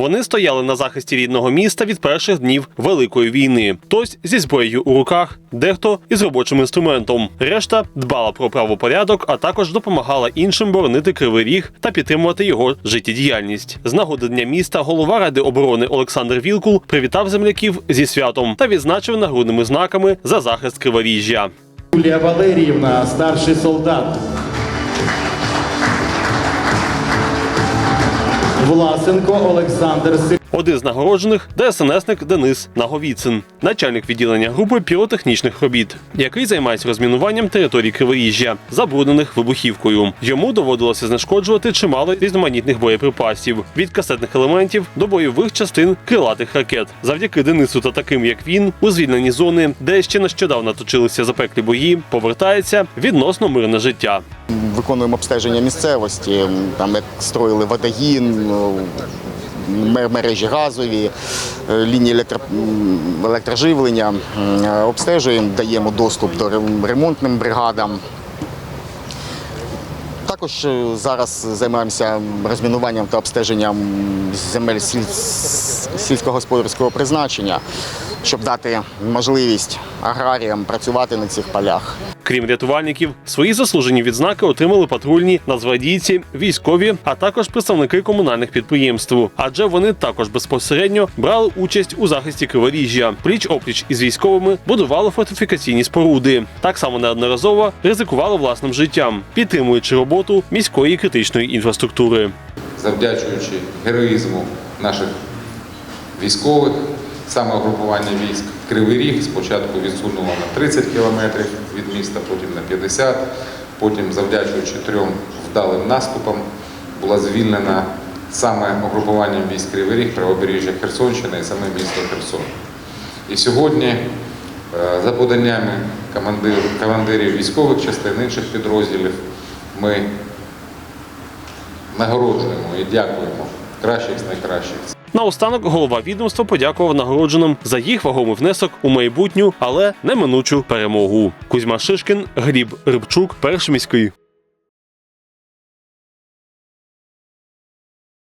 Вони стояли на захисті рідного міста від перших днів Великої війни. Хтось зі зброєю у руках, дехто із робочим інструментом. Решта дбала про правопорядок, а також допомагала іншим боронити кривий ріг та підтримувати його життєдіяльність. З нагоди дня міста голова ради оборони Олександр Вілкул привітав земляків зі святом та відзначив нагрудними знаками за захист криворіжжя. Юлія Валеріївна, старший солдат. Власенко Олександр Сергійович. Один з нагороджених ДСНСник Денис Наговіцин, начальник відділення групи піротехнічних робіт, який займається розмінуванням територій Криворіжжя, забруднених вибухівкою. Йому доводилося знешкоджувати чимало різноманітних боєприпасів від касетних елементів до бойових частин крилатих ракет. Завдяки Денису та таким як він, у звільнені зони, де ще нещодавно точилися запеклі бої, повертається відносно мирне життя. виконуємо обстеження місцевості, там як строїли водогін, мережі газові, е, лінії електро, електроживлення. Е, Обстежуємо, даємо доступ до ремонтним бригадам. Також е, зараз займаємося розмінуванням та обстеженням земель сіль- сільськогосподарського призначення, щоб дати можливість аграріям працювати на цих полях. Крім рятувальників, свої заслужені відзнаки отримали патрульні, нацгвардійці, військові, а також представники комунальних підприємств. Адже вони також безпосередньо брали участь у захисті Криворіжжя. Пліч опліч із військовими будували фортифікаційні споруди. Так само неодноразово ризикували власним життям, підтримуючи роботу міської критичної інфраструктури. завдячуючи героїзму наших військових, саме угрупування військ Кривий Ріг спочатку відсунуло на 30 кілометрів від міста, потім на 50, потім, завдячуючи трьом вдалим наступам, була звільнена саме угрупуванням військ Кривий Ріг, правобережжя Херсонщини і саме місто Херсон. І сьогодні, е, за поданнями командир, командирів військових частин інших підрозділів, ми нагороджуємо і дякуємо кращих з найкращих. Наостанок голова відомства подякував нагородженим за їх вагомий внесок у майбутню, але неминучу перемогу. Кузьма Шишкін, Гліб Рибчук, перший міський.